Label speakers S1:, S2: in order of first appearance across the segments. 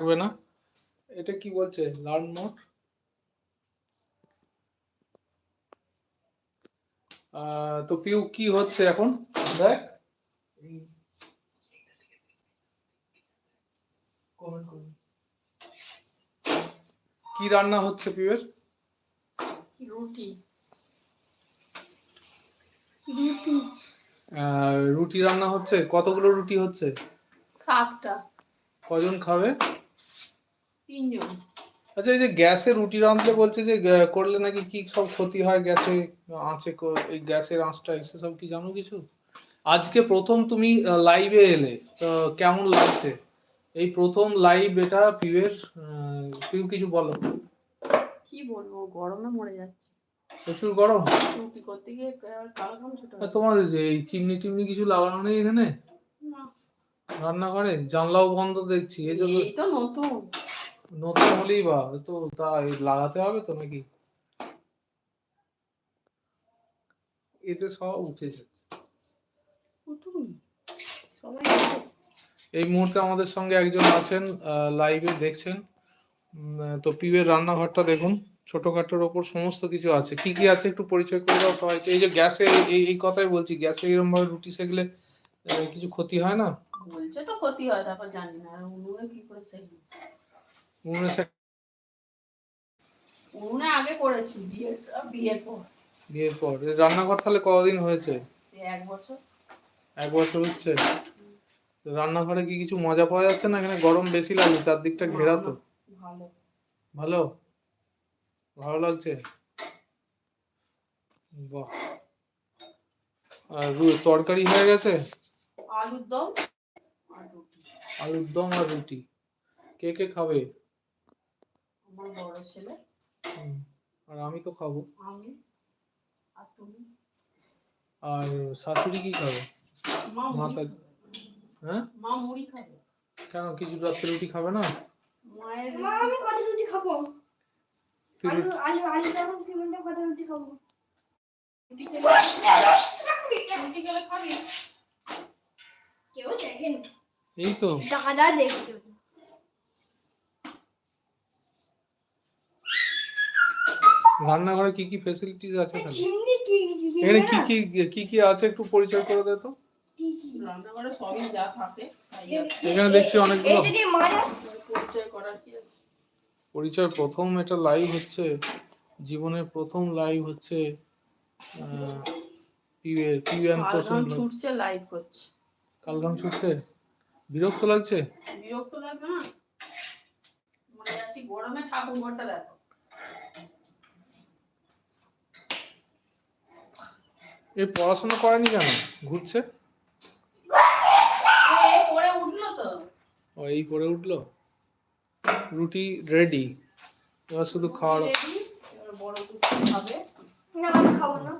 S1: হবে না? এটা কি বলছে? লার্ন মোর তো পিউ কি হচ্ছে এখন? দেখ। কি রান্না হচ্ছে পিউয়ের?
S2: রুটি।
S3: রুটি।
S1: আহ, রুটি রান্না হচ্ছে? কতগুলো রুটি হচ্ছে?
S2: সাতটা।
S1: কজন খাবে?
S2: তিনজন।
S1: আচ্ছা এই যে গ্যাসে রুটি রাঁধতে বলছে যে করলে নাকি কি সব ক্ষতি হয় গ্যাসে আঁচে এই গ্যাসের আঁচটা সব কি জানো কিছু? আজকে প্রথম তুমি লাইভে এলে কেমন লাগছে? এই প্রথম লাইভ এটা পিউয়ের পিউ কিছু বলো।
S2: কি বলব গরমে মরে যাচ্ছে।
S1: প্রচুর গরম?
S2: রুটি করতে গিয়ে এবার ছোট
S1: তোমার এই চিমনি টিমনি কিছু লাগানো নেই এখানে? রান্নাঘরে? জানলাও বন্ধ দেখছি এই জন্য
S2: এই তো নতুন।
S1: নতুন হলেই বা তো তা লাগাতে হবে তো নাকি? এতে সব উঠে যাচ্ছে। এই মুহূর্তে আমাদের সঙ্গে একজন আছেন লাইভে দেখছেন। তো পিউয়ের রান্নাঘরটা দেখুন ছোটখাটোর ওপর সমস্ত কিছু আছে। কি কি আছে একটু পরিচয় করে দাও সবাইকে? এই যে গ্যাসে এই এই কথাই বলছি গ্যাসে এরকম ভাবে রুটি সেকলে কিছু ক্ষতি হয় না?
S2: বলছে তো ক্ষতি হয় তারপর জানি না উনুনে কি করে সেই
S1: উনুনে
S2: আগে করেছি বিয়ের বিয়ের পর।
S1: বিয়ের পর। রান্নাঘর তাহলে কতদিন হয়েছে?
S2: এক বছর।
S1: এক বছর হচ্ছে? রান্নাঘরে কি কিছু মজা পাওয়া যাচ্ছে না? এখানে গরম বেশি লাগছে চারদিকটা ঘেরা তো?
S2: ভালো।
S1: ভালো? ভালো লাগছে? বাহ। আর তরকারি হয়ে গেছে?
S2: আলুর দম
S1: আলুর দম আর রুটি। কে কে খাবে?
S2: আমার বড় ছেলে।
S1: আর আমি তো খাব।
S2: আমি? আর তুমি?
S1: আর শাশুড়ি কি খাবে?
S2: মা
S1: হ্যাঁ?
S2: মা মুড়ি খাবে।
S1: কেন কিছু রাত্রে রুটি খাবে না?
S2: মায়ের
S3: মা আমি কত রুটি খাব?
S1: তুই
S3: আলু
S1: রুটি-
S3: আলু আলু যখন তুই কত রুটি খাব?
S2: রুটি খেলে রুটি খেলে খাবি?
S3: কেউ দেখেন।
S1: এই তো।
S3: দাদা দেখছ।
S1: রান্নাঘরে কি কি ফেসিলিটিস আছে এখানে
S3: কি কি কি
S1: কি আছে? একটু পরিচয় করে দে তো।
S3: কি কি?
S2: রান্নাঘরে সবই যা থাকে
S1: এখানে দেখছি অনেকগুলো।
S2: পরিচয় করার কি আছে?
S1: পরিচয় প্রথম এটা লাইভ হচ্ছে। জীবনের প্রথম লাইভ হচ্ছে পিউয়ের পিউ অ্যান্ড
S2: ছুটছে লাইভ করছে।
S1: কালগাম ছুটছে? বিরক্ত লাগছে?
S2: বিরক্ত লাগবে না? মনে যাচ্ছি গরমে ঠাকুর ঘরটা দেখো।
S1: এ পড়াশোনা করেনি কেন? ঘুরছে? ও এই করে উঠল? রুটি রেডি এবার শুধু খাওয়ার
S3: না না।
S2: না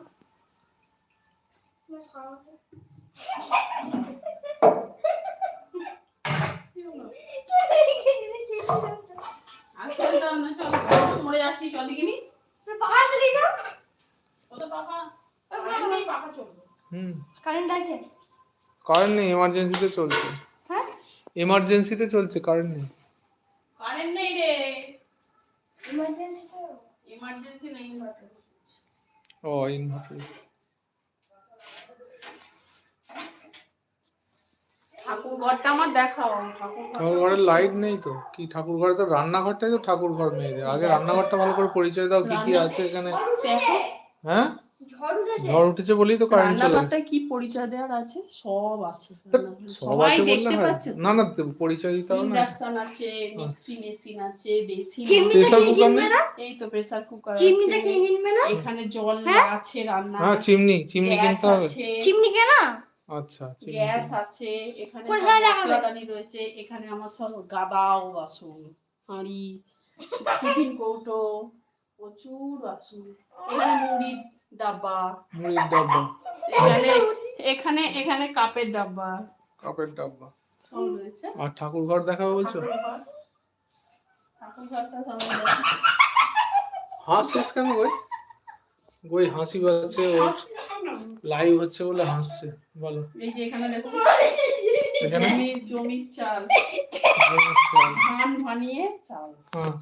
S2: মরে যাচ্ছি চল কত পাখা কারেন্ট নেই
S3: আছে?
S1: কারেন্ট এমার্জেন্সিতে চলছে।
S3: হ্যাঁ?
S1: এমার্জেন্সিতে চলছে কারেন্ট নেই।
S2: কারেন্ট নেই রে।
S3: ইমার্জেন্সি তো?
S2: নেই ইনভার্টার
S1: ও ইনভার্টার
S2: ঠাকুর ঘরটা আমার দেখাও ঠাকুর ঘরটা
S1: ঘরে লাইট নেই তো। কি ঠাকুর ঘরে তো রান্নাঘরটাই তো ঠাকুর ঘর মেয়েদের আগে রান্নাঘরটা ভালো করে পরিচয় দাও কি কি আছে এখানে? হ্যাঁ?
S3: ঝড় উঠেছে?
S1: বলেই তো কারেন্ট চলে
S2: রান্নাঘরটা কি পরিচয় দেওয়ার আছে? সব আছে।
S1: সব আছে বললে
S2: দেখতে পাচ্ছে
S1: না না পরিচয় দিতে হবে না।
S2: ইন্ডাকশন আছে মিক্সি মেশিন আছে বেসিন
S1: প্রেসার কুকার নেই?
S2: এই তো প্রেসার কুকার
S3: চিমনিটা
S2: আছে
S3: কিনবে না?
S2: এখানে জল
S3: হ্যাঁ?
S2: আছে রান্না
S1: হ্যাঁ চিমনি চিমনি
S2: গ্যাস
S1: কিনতে হবে।
S2: আছে।
S3: চিমনি কেনা?
S1: আচ্ছা
S2: গ্যাস আছে। এখানে মশলাদানি রয়েছে। এখানে আমার সব গাদাও বাসন হাঁড়ি টিফিন কৌটো প্রচুর বাসন এখানে মুড়ির ডাব্বা।
S1: মুড়ির ডাব্বা।
S2: এখানে এখানে এখানে কাপের ডাব্বা।
S1: কাপের ডাব্বা।
S2: সব রয়েছে।
S1: আর ঠাকুর ঘর দেখাবে বলছো?
S2: ঠাকুর ঘর। ঠাকুর ঘরটা দেখে।
S1: হাসছিস কেন গই গই হাসি পাচ্ছে ওর লাইভ হচ্ছে বলে হাসছে। বলো।
S2: এই যে এখানে দেখো।
S1: এখানে?
S2: জমির জমির চাল।
S1: আচ্ছা,
S2: ধান ভানিয়ে চাল।
S1: হ্যাঁ।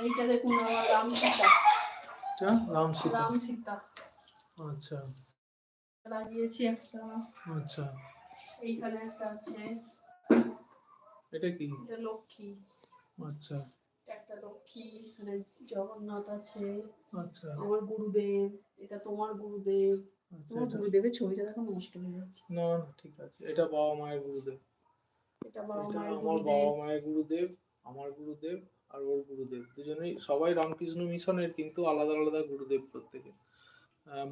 S2: এইটা দেখুন আমার রাম সীতা।
S1: রাম সীতা?
S2: রাম সীতা।
S1: আচ্ছা।
S2: লাগিয়েছি একটা।
S1: আচ্ছা।
S2: এইখানে একটা আছে।
S1: এটা কি?
S2: এটা লক্ষ্মী।
S1: আচ্ছা।
S2: একটা লক্ষ্মী এখানে জগন্নাথ আছে।
S1: আচ্ছা।
S2: আমার গুরুদেব এটা তোমার গুরুদেব।
S1: আচ্ছা
S2: তোমার
S1: এটা-
S2: গুরুদেবের ছবিটা দেখো নষ্ট হয়ে যাচ্ছে।
S1: না না ঠিক আছে। এটা বাবা মায়ের গুরুদেব।
S2: এটা
S1: আমার বাবা মায়ের গুরুদেব আমার গুরুদেব আর ওর গুরুদেব। দুজনেই সবাই রামকৃষ্ণ মিশনের কিন্তু আলাদা আলাদা গুরুদেব প্রত্যেকে।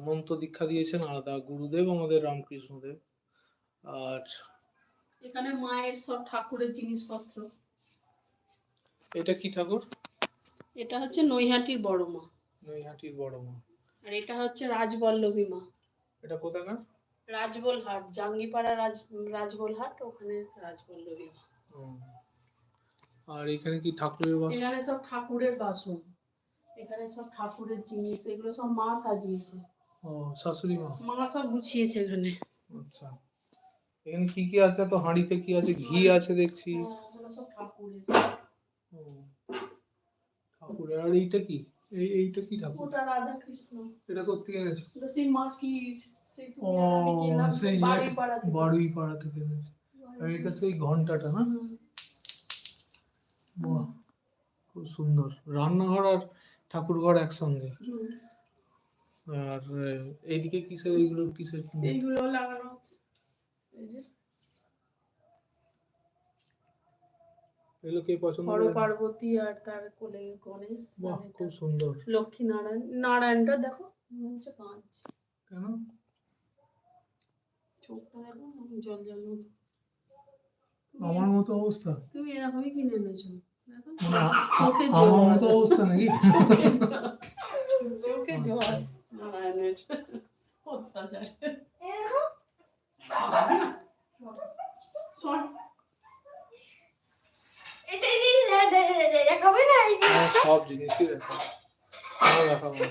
S1: মন্ত্র দীক্ষা দিয়েছেন আলাদা গুরুদেব আমাদের রামকৃষ্ণদেব। আর
S2: এখানে মায়ের সব ঠাকুরের জিনিসপত্র।
S1: এটা কি ঠাকুর?
S2: এটা হচ্ছে নৈহাটির বড় মা।
S1: নৈহাটির বড় মা।
S2: আর এটা হচ্ছে রাজবল্লভী মা।
S1: এটা কোথাকার?
S2: রাজবলহাট জাঙ্গিপাড়া রাজ রাজবলহাট ওখানে রাজবল্লভী মা।
S1: আর এখানে কি ঠাকুরের বাস
S2: এখানে সব ঠাকুরের বাসন। এখানে সব ঠাকুরের জিনিস এগুলো সব মা সাজিয়েছে।
S1: ও শাশুড়ি মা?
S2: মা সব গুছিয়েছে এখানে।
S1: আচ্ছা। এখানে কি কি আছে? তো হাঁড়িতে কি আছে? ঘি আছে দেখছি।
S2: হ্যাঁ, সব ঠাকুরের।
S1: ঠাকুরের। আর এইটা কি? এই এইটা কি ঠাকুর?
S2: ওটা রাধা কৃষ্ণ
S1: এটা গেছে
S2: সেই মাটির সেই তুমি আমি বাড়ি পাড়া থেকে।
S1: বাড়ুই পাড়া থেকে আর এটা সেই ঘন্টাটা না। বাহ খুব সুন্দর। রান্নাঘর আর ঠাকুর ঘর একসঙ্গে আর এইদিকে কিসের এইগুলো কিসের?
S2: এইগুলো লাগানো হচ্ছে। এই যে।
S1: এগুলো কে পছন্দ করে?
S2: পার্বতী আর তার কোলে গণেশ
S1: বাহ খুব সুন্দর।
S2: লক্ষ্মী নারায়ণ নারায়ণটা দেখো মনে হচ্ছে কাঁচ
S1: কেন?
S2: চোখটা দেখো জল জল
S1: আমার মতো অবস্থা?
S2: তুমি এরকমই কিনে এনেছো।
S1: মানে
S2: চোখে জল।
S1: অবস্থা নাকি
S2: চোখে জল
S1: আচ্ছা।
S2: নারায়ণের অত্যাচার
S3: দেখাবে
S1: সব জিনিসই দেখাবো।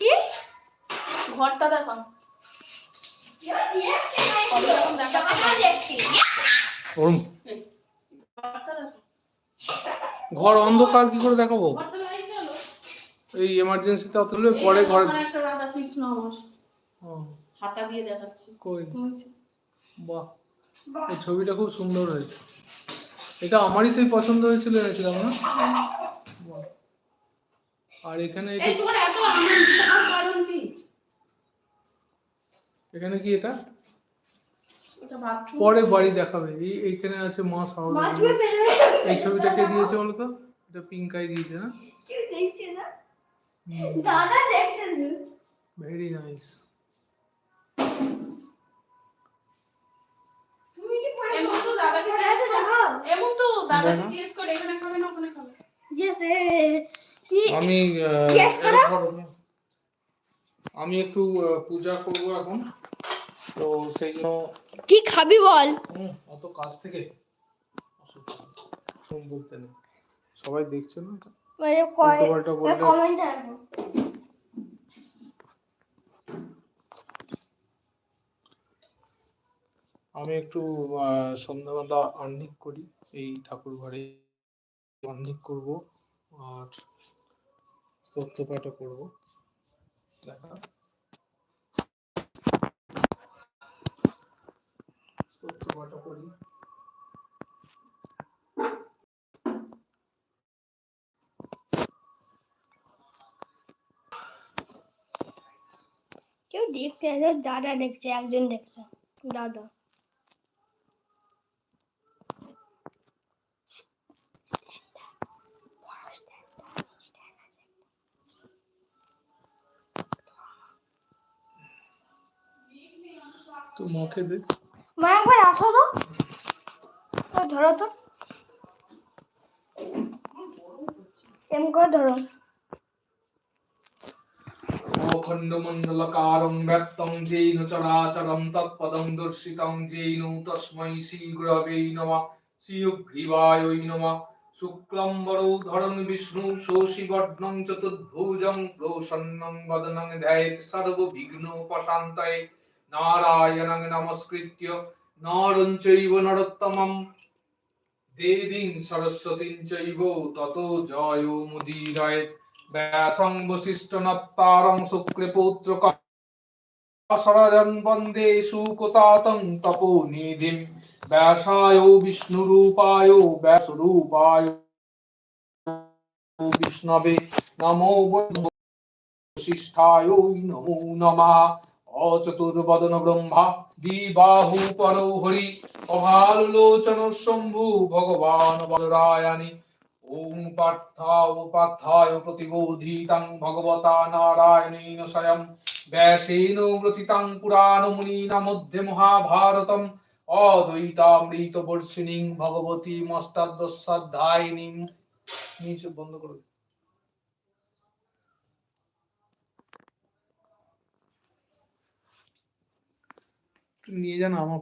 S3: কি
S2: ঘরটা দেখো কবে যখন দেখা
S3: জামা দেখছি
S1: ওরম ঘর অন্ধকার কি করে দেখাবো। এই এমার্জেন্সিতে অত
S2: এই
S1: পরে ঘরে
S2: একটা রাধা কৃষ্ণ আমার।
S1: ও,
S2: হাতা দিয়ে দেখাচ্ছি।
S1: কই? বাহ। এই ছবিটা খুব সুন্দর হয়েছে। এটা আমারই সেই পছন্দ হয়েছিল এনেছিলাম না। আর এখানে
S2: এত কারণ কি?
S1: এখানে কি এটা? পরে বাড়ি দেখাবে। এই এইখানে আছে মা সারদা এই ছবিটা কে দিয়েছে বলো তো এটা পিঙ্কাই দিয়েছে না?
S3: কেউ দেখছে না। দাদা দেখছে
S1: ভেরি নাইস
S3: তুমি কি পরে
S2: এমন তো দাদাকে জিজ্ঞেস
S3: আছে
S2: এমন তো দাদাকে জিজ্ঞেস করে এখানে খাবে না ওখানে খাবে।
S3: Yes, কি?
S1: আমি আহ,
S3: করো।
S1: আমি একটু পূজা করব এখন। তো সেই জন্য
S3: কি খাবি বল?
S1: অত কাজ থেকে। বলতে নেই। সবাই দেখছে না
S3: মানে কমেন্ট আসবে
S1: আমি একটু সন্ধ্যাবেলা আর্নিক করি। এই ঠাকুর ঘরে আর্নিক করব আর স্তোত্রপাঠও করব। দেখা। স্তোত্রপাঠও করি
S3: কেউ দেখতে আসে দাদা দেখছে একজন দেখছে দাদা
S1: তো মুখে দে
S3: মা, একবার আসো তো। ধরো তো। এম করে ধরো।
S1: ব্যক্তং চরাচরম তৎপদং দর্শিতং যেন তস্मै শ্রীগুরবে শুক্লম্বরৌ ধরং বিষ্ণু শোষিবর্ণং চতুর্ভুজং প্রসন্নং বদনং ধ্যায়েত সর্ববিঘ্নোপশান্তয়ে। নারায়ণং নমস্কৃত্য নরং চৈব নরোত্তমম দেবীং সরস্বতীং চৈব তত জয় মুদীরয় ব্যাসং বশিষ্ঠ নত্তারং শুক্রে পৌত্র সরজন বন্দে সুকতাতং তপো নিধিম ব্যাসায় বিষ্ণুরূপায় ব্যাসরূপায় বিষ্ণবে নমো বশিষ্ঠায় নমঃ অচতুর্বদন ব্রহ্মা, দ্বিবাহু পরৌ হরি। অভালোচন শম্ভু, ভগবান বদরায়ণী ওম পার্থায় পার্থায় প্রতিবোধিতাং ভগবতা নারায়ণেন স্বয়ং। ব্যাসেন গ্রথিতাং পুরাণমুনিনা মধ্যে মহাভারতম। অদ্বৈতামৃত বর্ষিণীং ভগবতী মষ্টাদশাধ্যায়িনীং নিচে বন্ধ করে নিয়ে যান আমার